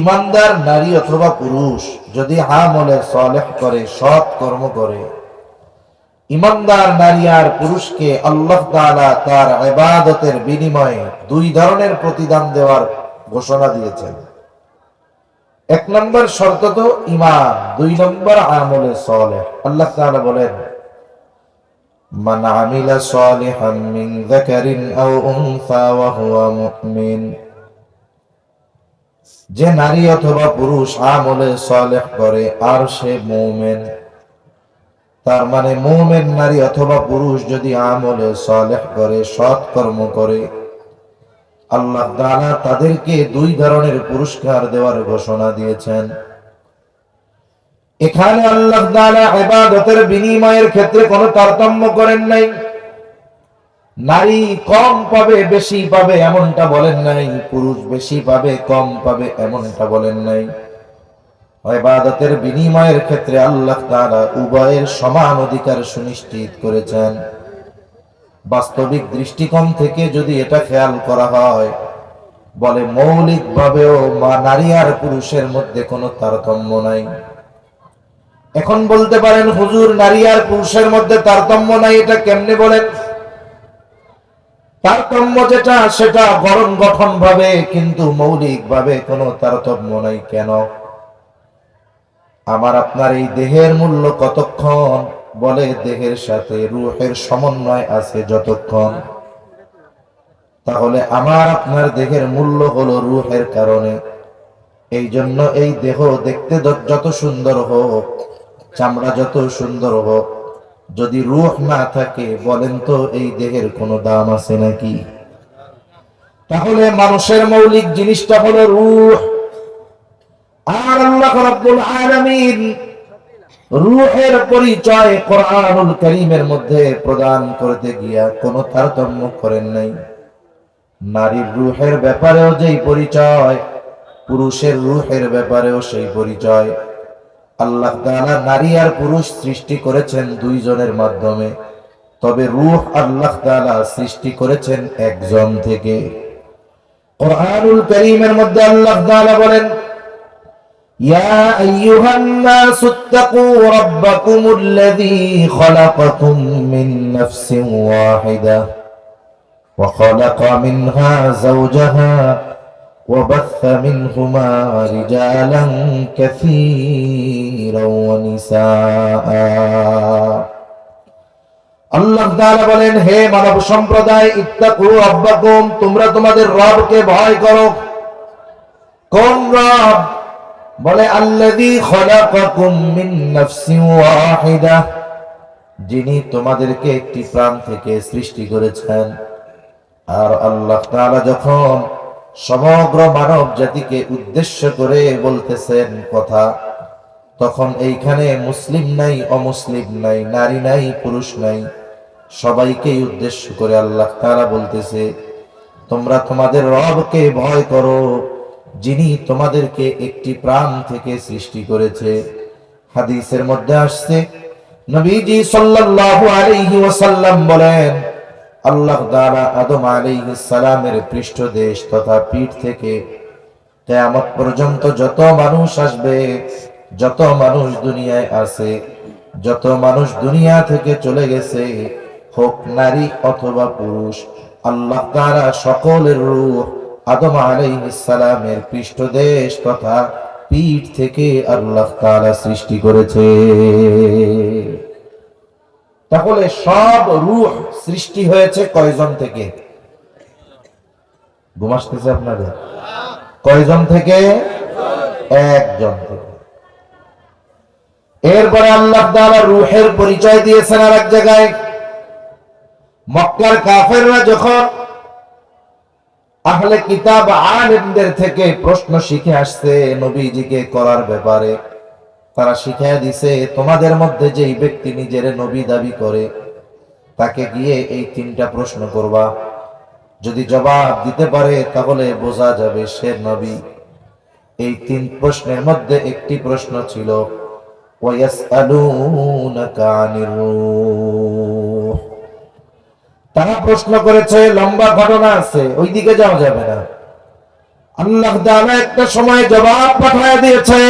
ইমানদার নারী অথবা পুরুষ যদি আমলে সলেহ করে, সৎ কর্ম করে, ইমানদার নারী আর পুরুষকে আল্লাহ তাআলা তার ইবাদতের বিনিময়ে দুই ধরনের প্রতিদান দেওয়ার ঘোষণা দিয়েছেন। এক নম্বর শর্ত তো ইমান দুই নম্বর আমলে সলেহ। আল্লাহ তাআলা বলেন, মান আমিলা সালিহান মিন যাকারিন আও উনসা ওয়া হুয়া মুমিন। যে নারী অথবা পুরুষ আমলে সলেহ করে, আর সে মুমিন। তার মানে মুমিন নারী অথবা পুরুষ যদি আমলে সলেহ করে, সৎ কর্ম করে, আল্লাহ তাআলা তাদেরকে দুই ধরনের পুরস্কার দেওয়ার ঘোষণা দিয়েছেন। এখানে আল্লাহ তাআলা ইবাদতের বিনিময়ের ক্ষেত্রে কোনো তারতম্য করেন নাই। নারী কম পাবে, বেশি পাবে, এমনটা বলেন নাই। পুরুষ বেশি পাবে, কম পাবে, এমনটা বলেন নাই। ইবাদতের বিনিময়ের ক্ষেত্রে আল্লাহ তাআলা উভয়ের সমান অধিকার সুনিশ্চিত করেছেন। বাস্তবিক দৃষ্টিকোণ থেকে যদি এটা খেয়াল করা হয়, বলে মৌলিক ভাবেও মা নারী আর পুরুষের মধ্যে কোনো তারতম্য নাই। এখন বলতে পারেন, হুজুর, নারী আর পুরুষের মধ্যে তারতম্য নাই, এটা কেমনে বলেন? তারতম্য যেটা, সেটা গঠন গঠন ভাবে কিন্তু মৌলিক ভাবে কোনো তারতম্য নাই। কেন? আমার আপনার এই দেহের মূল্য কতক্ষণ? বলে দেহের সাথে রুহের সমন্বয় আছে যতক্ষণ। তাহলে আমার আপনার দেহের মূল্য হলো রুহের কারণে। এই জন্য এই দেহ দেখতে যত সুন্দর হোক, চামড়া যত সুন্দর হোক যদি রুহ না থাকে, বলেন তো এই দেহের কোনো দাম আছে নাকি? তাহলে মানুষের মৌলিক জিনিসটা হলো রুহ। আর আল্লাহ রাব্বুল আলামিন রুহের পরিচয় কোরআনুল করিমের মধ্যে প্রদান করতে গিয়া কোনো তারতম্য করেন নাই। নারীর রুহের ব্যাপারেও যেই পরিচয়, পুরুষের রুহের ব্যাপারেও সেই পরিচয়। আল্লাহ তাআলা নারী আর পুরুষ সৃষ্টি করেছেন দুইজনের মাধ্যমে তবে রূহ আল্লাহ তাআলা সৃষ্টি করেছেন একজন থেকে কোরআনুল করিমের মধ্যে আল্লাহ তাআলা বলেন يا أيها الناس اتقوا ربكم الذي خلقكم من نفس واحدة وخلق منها زوجها وبث منهما رجالا كثيرا ونساء আল্লাহ তাআলা বলেন হে মানব সম্প্রদায় ইত্তাকু রাব্বাকুম তোমরা তোমাদের রবকে ভয় করো কোন রব বলে আল্লাযী খলাকাকুম মিন নাফসিন ওয়াহিদা যিনি তোমাদেরকে একটি প্রাণ থেকে সৃষ্টি করেছেন আর আল্লাহ তাআলা যখন সমগ্র মানব জাতিকে উদ্দেশ্য করে বলতেছেন কথা, তখন এইখানে মুসলিম নাই, অমুসলিম নাই, নারী নাই, পুরুষ নাই, সবাইকেই উদ্দেশ্য করে আল্লাহ তারা বলতেছে, তোমরা তোমাদের রবকে ভয় করো, যিনি তোমাদেরকে একটি প্রাণ থেকে সৃষ্টি করেছে। হাদিসের মধ্যে আসছে, নবীজি সাল্লাল্লাহু আলাইহি ওয়াসাল্লাম বলেন আল্লাহ তাআলা আদম আলাইহিস সালামের পৃষ্ঠদেশ তথা পিঠ থেকে কিয়ামত পর্যন্ত যত মানুষ আসবে, যত মানুষ দুনিয়ায় আছে, যত মানুষ দুনিয়া থেকে চলে গেছে, হোক নারী অথবা পুরুষ, আল্লাহ তাআলা সকলের রূহ আদম আলাইহিস সালামের পৃষ্ঠদেশ তথা পিঠ থেকে আল্লাহ তাআলা সৃষ্টি করেছে। তাহলে সব রূহ সৃষ্টি হয়েছে কয়জন থেকে? ঘুমাসতেছে আপনাদের? কয়জন থেকে? একজন থেকে। এরপরে আল্লাহ রূহের পরিচয় দিয়েছেন আর এক জায়গায়। মক্কার কাফেররা যখন আহলে কিতাব আলেমদের থেকে প্রশ্ন শিখে আসছে, নবীজিকে করার ব্যাপারে। তারা শিখাই দিছে, তোমাদের মধ্যে যেই ব্যক্তি নিজের নবী দাবি করে, তাকে গিয়ে এই তিনটা প্রশ্ন করবা। যদি জবাব দিতে পারে, তাহলে বোঝা যাবে সে নবী। এই তিন প্রশ্নের মধ্যে একটি প্রশ্ন ছিল তারা প্রশ্ন করেছে, লম্বা ঘটনা আছে ওই দিকে যাওয়া যাবে না। আল্লাহ একটা সময় জবাব পাঠিয়ে দিয়েছে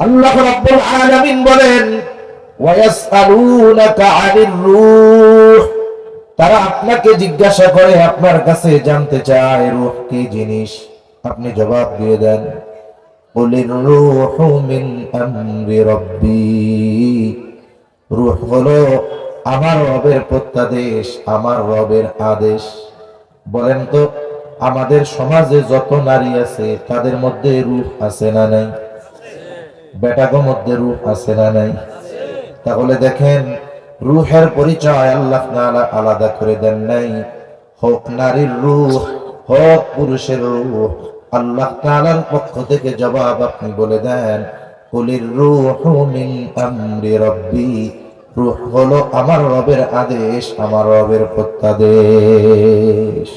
আল্লাহ রাব্বুল আলামিন বলেন, ওয়ায়াসআলুনাকা আনির রূহ। তারা আপনাকে জিজ্ঞাসা করে, আপনার কাছে জানতে চায় রূহ কি জিনিস? আপনি জবাব দিয়ে দেন বলির রূহ মিন আমরি রব্বি। রূহ হলো আমার রবের প্রত্যাদেশ, আমার রবের আদেশ। বলেন তো, আমাদের সমাজে যত নারী আছে, তাদের মধ্যে রূহ আছে না নাই? বেটাগো মধ্যে রূপ আছে না নাই? তাহলে দেখেন, রুহের পরিচয় আল্লাহ আলাদা করে দেন নাই। হোক নারীর রূহ, হোক পুরুষের রূহ, আল্লাহ তাআলার পক্ষ থেকে জবাব আপনি বলে দেন, কুলির রূহু মিন আমরি রব্বি, রূহ হলো আমার রবের আদেশ, আমার রবের প্রত্যাদেশ।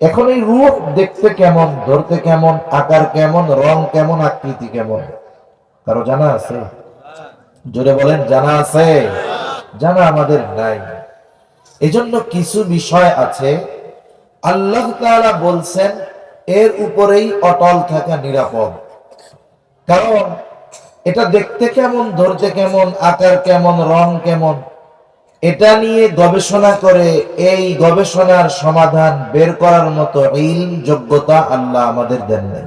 এখন এই রূপ দেখতে কেমন, ধরতে কেমন, আকার কেমন, রং কেমন, আকৃতি কেমন? কারও জানা আছে? জোরে বলেন, জানা আছে? জানা আমাদের নাই। এজন্য কিছু বিষয় আছে। আল্লাহ তাআলা বলছেন, এর উপরেই অটল থাকা নিরাপদ। কারণ, এটা দেখতে কেমন, ধরতে কেমন, আকার কেমন, রং কেমন এটা নিয়ে গবেষণা করে এই গবেষণার সমাধান বের করার মতো ইলম, যোগ্যতা আল্লাহ আমাদের দেন নাই।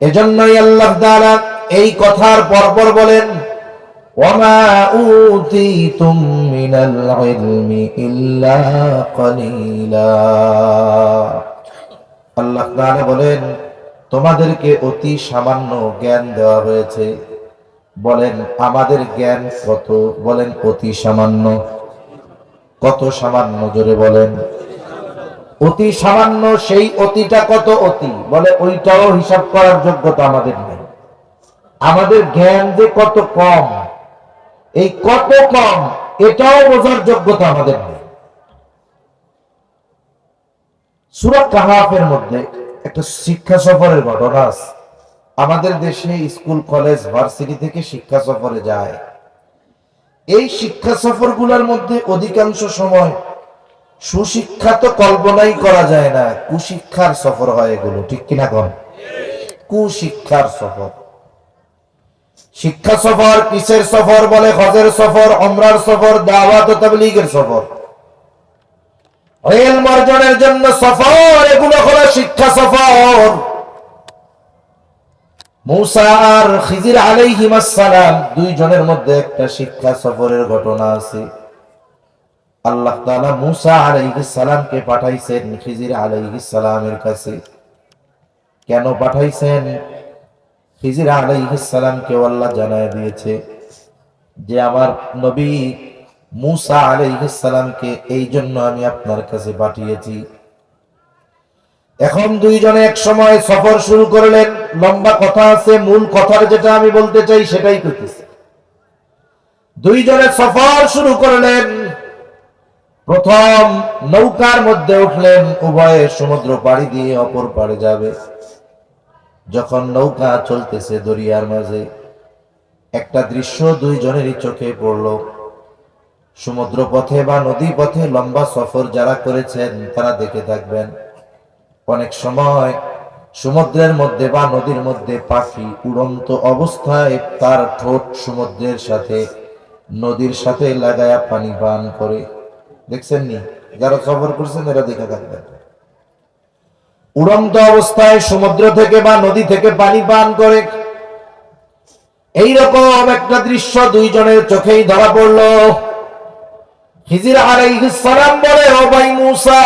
এজন্যই আল্লাহ তাআলা এই কথার পরপর বলেন আল্লাহ বলেন, তোমাদেরকে অতি সামান্য জ্ঞান দেওয়া হয়েছে। বলেন, আমাদের জ্ঞান কত? বলেন, অতি সামান্য। কত সামান্য জোরে বলেন। অতি সামান্য, সেই অতিটা কত অতি? বলে ওইটাও হিসাব করার যোগ্যতা আমাদের নেই। আমাদের জ্ঞান যে কত কম, এই কত কম, এটাও বোঝার যোগ্যতা আমাদের নেই। সুরা কাহাফের মধ্যে একটা শিক্ষা সফরের ঘটনা আছে। আমাদের দেশে স্কুল, কলেজ, ভার্সিটি থেকে শিক্ষা সফরে যায়। এই শিক্ষা সফরগুলোর মধ্যে অধিকাংশ সময় সুশিক্ষা তো কল্পনাই করা যায় না, কুশিক্ষার সফর হয় এগুলো, ঠিক কিনা কন? কুশিক্ষার সফর। শিক্ষা সফর কিসের সফর বলে? হজের সফর অমরার সফর, দাওয়াত ও তাবলীগের সফর। রেল মার্জনের জন্য সফর, এগুলো হলো শিক্ষা সফর। খিজির আলাইহিমাসসালাম দুইজনের মধ্যে একটা শিক্ষা সফরের ঘটনা আছে। আল্লাহ মূসা আলাইহিস পাঠাইছেন খিজির আলাইহিস সালামের কাছে। কেন পাঠাইছেন? খিজির আলাইহিস সালামকে আল্লাহ জানায় দিয়েছে যে, আমার নবী মূসা আলাইহিস সালামকে এই জন্য আমি আপনার কাছে পাঠিয়েছি। এখন দুইজনে এক সময় সফর শুরু করলেন। লম্বা কথা আছে, মূল কথার যেটা আমি বলতে চাই সেটাই করতেছি দুইজনে সফর শুরু করলেন, প্রথম নৌকার মধ্যে উঠলেন, উভয়ে সমুদ্র পাড়ি দিয়ে অপর পাড়ে যাবে। যখন নৌকা চলতেছে দরিয়ার মাঝে, একটা দৃশ্য দুইজনেরই চোখে পড়ল। সমুদ্র পথে বা নদী পথে লম্বা সফর যারা করেছেন, তারা দেখে থাকবেন, অনেক সময় সমুদ্রের মধ্যে বা নদীর মধ্যে পাখি উড়ন্ত অবস্থায় তার ঠোঁট সমুদ্রের সাথে, নদীর সাথে লাগায়া পানি পান করে। দেখছেন নি যারা সফর করছেন, এরা দেখে থাকবেন। উড়ন্ত অবস্থায় সমুদ্র থেকে বা নদী থেকে পানি পান করে। এইরকম একটা দৃশ্য দুইজনের চোখেই ধরা পড়ল। হিজির আলাইহিস সালাম বলে, ও ভাই মুসা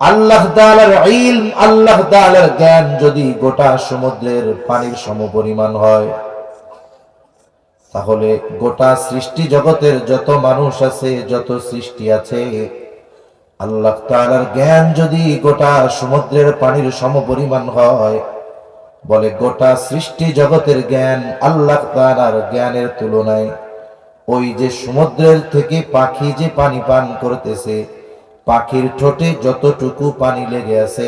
আল্লাহ তাআলার ইলম, আল্লাহ তাআলার জ্ঞান যদি গোটা সমুদ্রের পানির সমপরিমাণ হয়, তাহলে গোটা সৃষ্টি জগতের যত মানুষ আছে, যত সৃষ্টি আছে, আল্লাহ তাআলার জ্ঞান যদি গোটা সমুদ্রের পানির সমপরিমাণ হয়, বলে গোটা সৃষ্টি জগতের জ্ঞান আল্লাহ তাআলার জ্ঞানের তুলনায় ওই যে সমুদ্রের থেকে পাখি যে পানি পান করতেছে পাখির ঠোঁটে যতটুকু পানি লেগে আছে,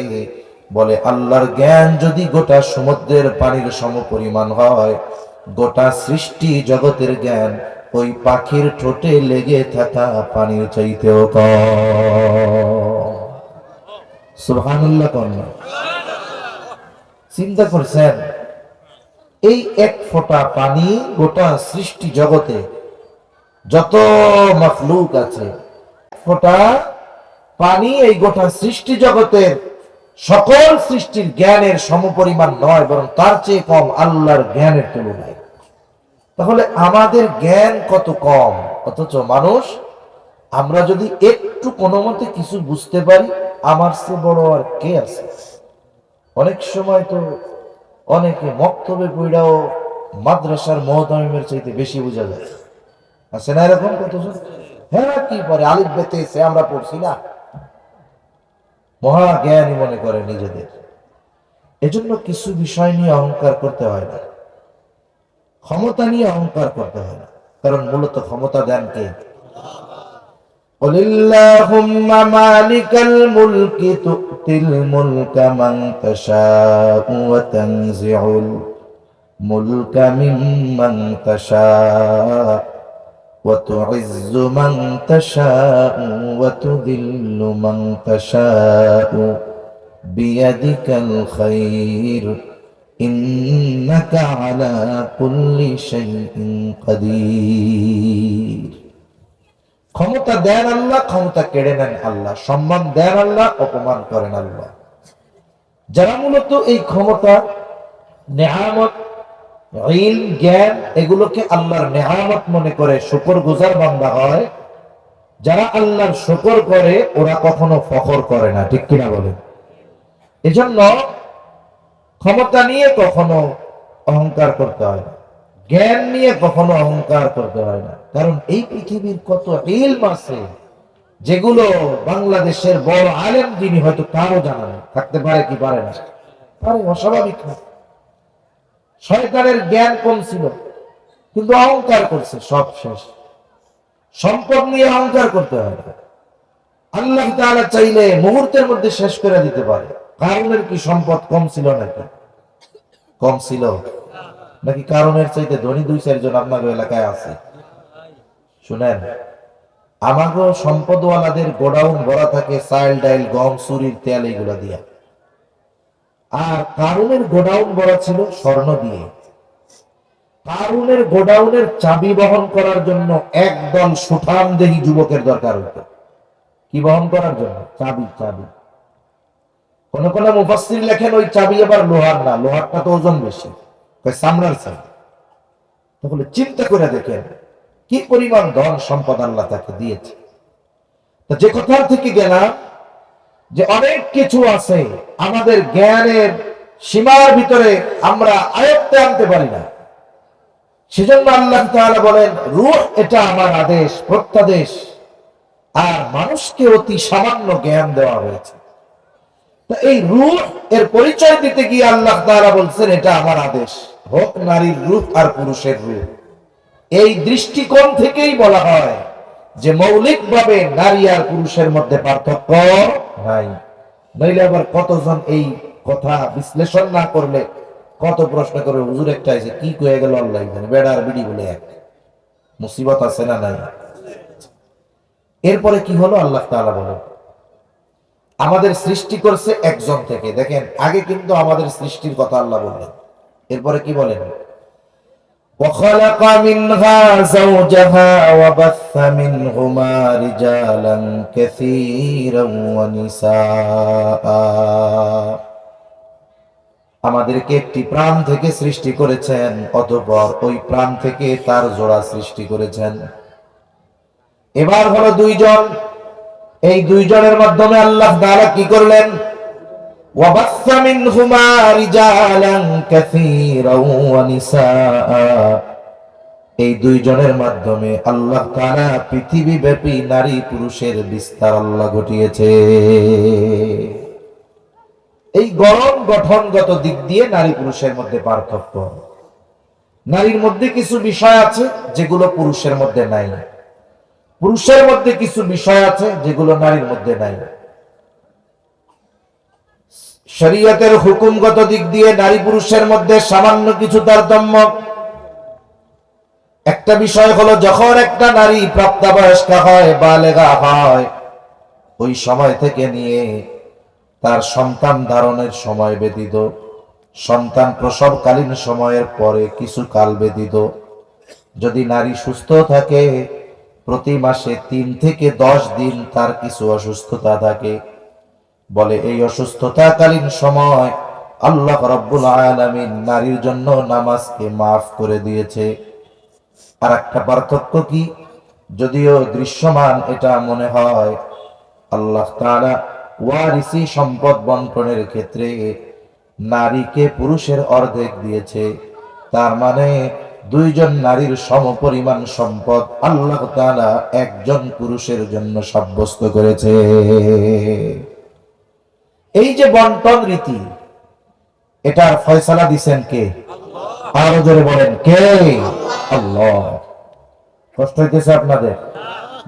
বলে আল্লাহর জ্ঞান যদি গোটা সমুদ্রের পানির সমপরিমাণ হয়, গোটা সৃষ্টি জগতের জ্ঞান ওই পাখির ঠোঁটে লেগে থাকা পানির চাইতেও কম। কন্যা চিন্তা করছেন, এই এক ফোঁটা পানি গোটা সৃষ্টি জগতে যত মখলুক আছে ফোঁটা পানি এই গোটা সৃষ্টি জগতের সকল সৃষ্টির জ্ঞানের সমপরিমাণ নয়, বরং তার চেয়ে কম আল্লাহর জ্ঞানের তুলনায়। তাহলে আমাদের জ্ঞান কত কম? অথচ মানুষ, আমরা যদি একটু কোনো মতে কিছু বুঝতে পারি, আমার সে বড় আর কে আছে? অনেক সময় তো অনেকে মক্তবে পইড়াও মাদ্রাসার মহতামিমের চাইতে বেশি বোঝা যায়। আছে না এরকম কতজন? হ্যাঁ কি পরে? আলিফ বেতে আমরা পড়ছি না। মহা জ্ঞানী মনে করে নিজেদের। এজন্য কিছু বিষয় নিয়ে অহংকার করতে হয় না। ক্ষমতা নিয়ে অহংকার করতে হয় না। কারণ মূলত ক্ষমতা দেন কে? মালিকাল মুলকা মান وتعز من تشاء وتذل من تشاء بيدك الخير إنك على كل شيء قدير ক্ষমতা দেন আল্লাহ ক্ষমতা কেড়ে নেন আল্লাহ সম্মান দেন আল্লাহ অপমান করেন আল্লাহ যারা মূলত এই ক্ষমতা নেহামত ইলম জ্ঞান, এগুলোকে আল্লাহর নেহামত মনে করে শুকর গুজার বান্দা হয়। যারা আল্লাহর শুকর করে, ওরা কখনো ফখর করে না, ঠিক কিনা বলেন? এজন্য ক্ষমতা নিয়ে কখনো অহংকার করতে হয় না। জ্ঞান নিয়ে কখনো অহংকার করতে হয় না। কারণ এই পৃথিবীর কত ইলম আছে, যেগুলো বাংলাদেশের বড় আলেম যিনি হয়তো কারও জানা থাকতে পারে কি পারে না? পারে অস্বাভাবিক না। শয়তানের জ্ঞান কম ছিল, কিন্তু অহংকার করছে, সব শেষ। সম্পদ নিয়ে অহংকার করতে না আল্লাহ চাইলে মুহূর্তের মধ্যে শেষ করে দিতে পারে। কারণের কি সম্পদ কম ছিল নাকি? কম ছিল। নাকি কারণের চাইতে ধনী দুই চারজন আপনার এলাকায় আছে? শুনেন আমাগো সম্পদওয়ালাদের গোডাউন ভরা থাকে চাল ডাইল, গম চুরির তেল এগুলা দিয়া। আর কারুনের গোডাউন ভরা ছিল স্বর্ণ দিয়ে। কারুনের গোডাউনের চাবি বহন করার জন্য একদল সুঠাম দেহি যুবকের দরকার হতো কি বহন করার জন্য? চাবি চাবি। কোন কোন মুফাসসির লেখেন, ওই চাবি আবার লোহার না, লোহারটা তো ওজন বেশি। চামড়ার চাবি। তাহলে চিন্তা করে দেখেন, কি পরিমাণ ধন সম্পদ আল্লাহ তাকে দিয়েছে? যে কথার থেকে গেলাম যে অনেক কিছু আছে, আমাদের জ্ঞানের সীমার ভিতরে আমরা আয়ত্তে আনতে পারি না। সেজন্য আল্লাহ তাআলা বলেন, রূহ এটা আমার আদেশ, প্রত্যাদেশ। আর মানুষকে অতি সামান্য জ্ঞান দেওয়া হয়েছে। এই রূহ এর পরিচয় দিতে গিয়ে আল্লাহ তাআলা বলছেন, এটা আমার আদেশ। হোক নারীর রূপ আর পুরুষের রূপ। এই দৃষ্টিকোণ থেকেই বলা হয় যে মৌলিকভাবে নারী আর পুরুষের মধ্যে পার্থক্য নাই। নইলে আবার কতজন এই কথা বিশ্লেষণ না করলে কত প্রশ্ন করে হুজুর একটা আছে কি কয়ে গেল আল্লাহ জানে, বেড়া আর বিড়ি বলে এক। মুসিবত আছে না নাই? এরপরে কি হলো আল্লাহ তাআলা বলেন, আমাদের সৃষ্টি করছে একজন থেকে। দেখেন, আগে কিন্তু আমাদের সৃষ্টির কথা আল্লাহ বললেন। এরপরে কি বলেন? وخلق منها زوجها وبث منهما رجالا كثيرا ونساء আমাদেরকে একটি প্রাণ থেকে সৃষ্টি করেছেন অতঃপর ওই প্রাণ থেকে তার জোড়া সৃষ্টি করেছেন এবার হলো দুইজন এই দুইজনের মাধ্যমে আল্লাহ তাআলা কি করলেন وبث منهما رجالا كثيرا ونساء এই দুইজনের মাধ্যমে আল্লাহ তাআলা পৃথিবী ব্যাপী নারী পুরুষের বিস্তার আল্লাহ ঘটিয়েছে এই গরম গঠনগত দিক দিয়ে নারী পুরুষের মধ্যে পার্থক্য নারীর মধ্যে কিছু বিষয় আছে যেগুলো পুরুষের মধ্যে নাই পুরুষের মধ্যে কিছু বিষয় আছে যেগুলো নারীর মধ্যে নাই শরীয়তের হুকুমগত দিক দিয়ে নারী পুরুষের মধ্যে সামান্য কিছু তারতম্য। একটা বিষয় হলো, যখন একটা নারী প্রাপ্তবয়স্কা হয়, বালেগা হয়, ওই সময় থেকে নিয়ে তার সন্তান ধারণের সময় ব্যতীত, সন্তান প্রসবকালীন সময়ের পরে কিছু কাল ব্যতীত, যদি নারী সুস্থ থাকে, প্রতি মাসে তিন থেকে দশ দিন তার কিছু অসুস্থতা থাকে। বলে, এই অসুস্থতাকালীন সময় আল্লাহ রব্বুল আলামিন নারীর জন্য নামাজকে মাফ করে দিয়েছে। আর একটা পার্থক্য কি? যদিও দৃশ্যমান এটা মনে হয়, আল্লাহ তাআলা ওয়ারিসি সম্পদ বন্টনের ক্ষেত্রে নারীকে পুরুষের অর্ধেক দিয়েছে। তার মানে দুইজন নারীর সমপরিমাণ সম্পদ আল্লাহ তাআলা একজন পুরুষের জন্য সাব্যস্ত করেছে। এই যে বন্টন রীতি, এটার ফয়সালা দিছেন কে? আরও জোরে বলেন, কে? আল্লাহ। কষ্ট হইতেছে আপনাদের।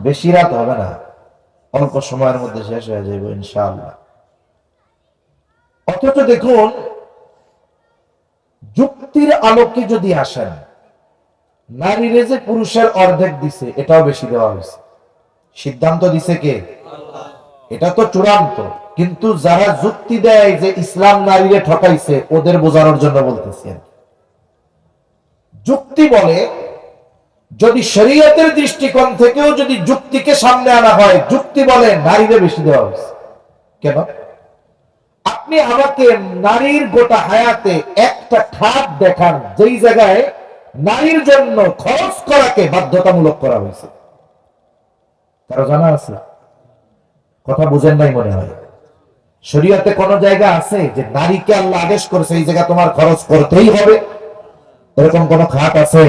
বেশি রাত হবে না। অল্প সময়ের মধ্যে শেষ হয়ে যাবে ইনশাআল্লাহ। অথচ দেখুন, যুক্তির আলোকে যদি আসেন নারীরে যে পুরুষের অর্ধেক দিছে, এটাও বেশি দেওয়া হয়েছে। সিদ্ধান্ত দিছে কে? এটা তো চূড়ান্ত। কিন্তু যারা যুক্তি দেয় যে ইসলাম নারীরে ঠকাইছে, ওদের বোঝানোর জন্য বলতেছি যুক্তি বলে, যদি শরীয়তের দৃষ্টিকোণ থেকেও যদি যুক্তিকে সামনে আনা হয়, যুক্তি বলে নারীরে বেশি দেওয়া হয়েছে। কেন? আপনি আমাকে নারীর গোটা হায়াতে একটা খাত দেখান, যেই জায়গায় নারীর জন্য খরচ করাকে বাধ্যতামূলক করা হয়েছে। কারও জানা আছে? কথা বুঝেন নাই মনে হয়। শরীয়তে কোন জায়গা আছে যে নারীকে আল্লাহ আদেশ করেছে, এই জায়গা তোমার খরচ করতেই হবে? এরকম কোন খাত আছে?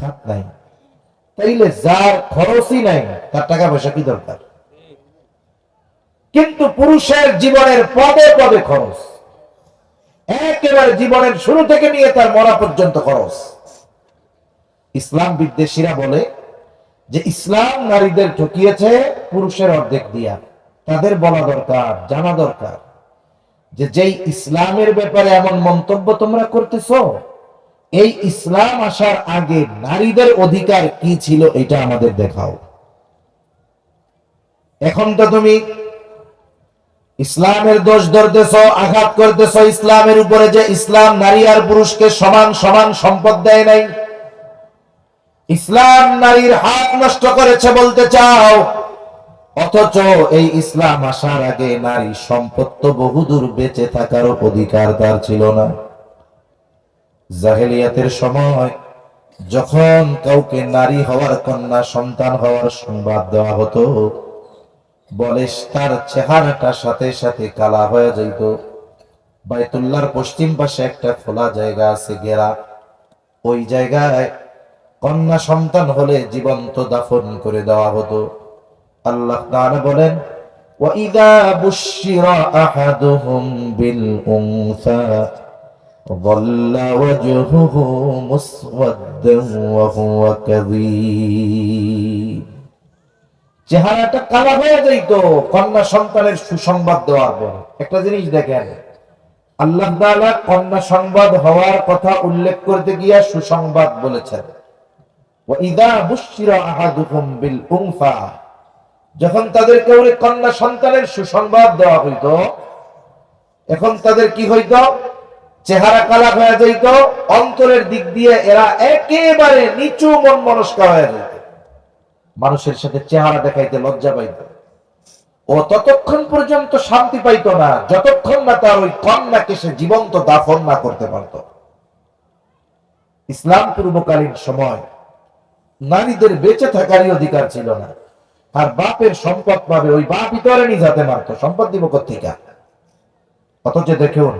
খাত নাই। তাইলে যার খরচই নাই, তার টাকা পয়সা কি দরকার? কিন্তু পুরুষের জীবনের পদে পদে খরচ। একেবারে জীবনের শুরু থেকে নিয়ে তার মরা পর্যন্ত খরচ। ইসলাম বিদ্বেষীরা বলে যে ইসলাম নারীদের ঠকিয়েছে পুরুষের অর্ধেক দিয়া। তাদের বলা দরকার, জানা দরকার যে যেই ইসলামের ব্যাপারে এমন মন্তব্য তোমরা করতেছো, এই ইসলাম আসার আগে নারীদের অধিকার কি ছিল এটা আমাদের দেখাও। এখন তো তুমি ইসলামের দোষ ধরতেছ, আঘাত করতেছ, ইসলামের উপরে যে ইসলাম নারী আর পুরুষকে সমান সমান সম্পদ দেয় নাই। ইসলাম নারীর হাত নষ্ট করেছে বলতে চাও অথচ এই ইসলাম আসার আগে নারী সম্পদ তো বহুদূর বেঁচে থাকার অধিকার তার ছিল না। জাহেলিয়াতের সময় যখন কাউকে নারী হওয়ার কন্যা, সন্তান হওয়ার সংবাদ দেওয়া হতো বলে তার চেহারাটা সাথে সাথে কালা হয়ে যাইত। বাইতুল্লার পশ্চিম পাশে একটা খোলা জায়গা আছে গেরা। ওই জায়গায় কন্যা সন্তান হলে জীবন্ত দাফন করে দেওয়া হতো। আল্লাহ তাআলা বলেন وَإِذَا بُشِّرَ أَحَدُهُم بِالْأُنثَى ظل وجهه مسودا وهو كظيم চেহারাটা কালা হয়ে যাইত কন্যা সন্তানের সুসংবাদ দেওয়ার পর একটা জিনিস দেখেন আল্লাহ তাআলা কন্যা সংবাদ হওয়ার কথা উল্লেখ করতে গিয়া সুসংবাদ বলেছেন وَإِذَا بُشِّرَ أَحَدُهُم بِالْأُنثَى যখন তাদের কেউ কন্যা সন্তানের সুসংবাদ দেওয়া হইতো, এখন তাদের কি হইতো? চেহারা কালা হয়ে যাইত, অন্তরের দিক দিয়ে এরা একেবারে নিচু মন মনস্কা হয়ে যাইত। মানুষের সাথে চেহারা দেখাইতে লজ্জা পাইত। ও ততক্ষণ পর্যন্ত শান্তি পাইত না, যতক্ষণ না তার ওই কন্যাকে সে জীবন্ত দাফন না করতে পারত। ইসলাম পূর্বকালীন সময় নারীদের বেঁচে থাকারই অধিকার ছিল না। আর বাপের সম্পদ পাবে, ওই বাপ ভিতরে নিয়ে যেতে পারতো সম্পদ দিব কোথেকে অথচ দেখুন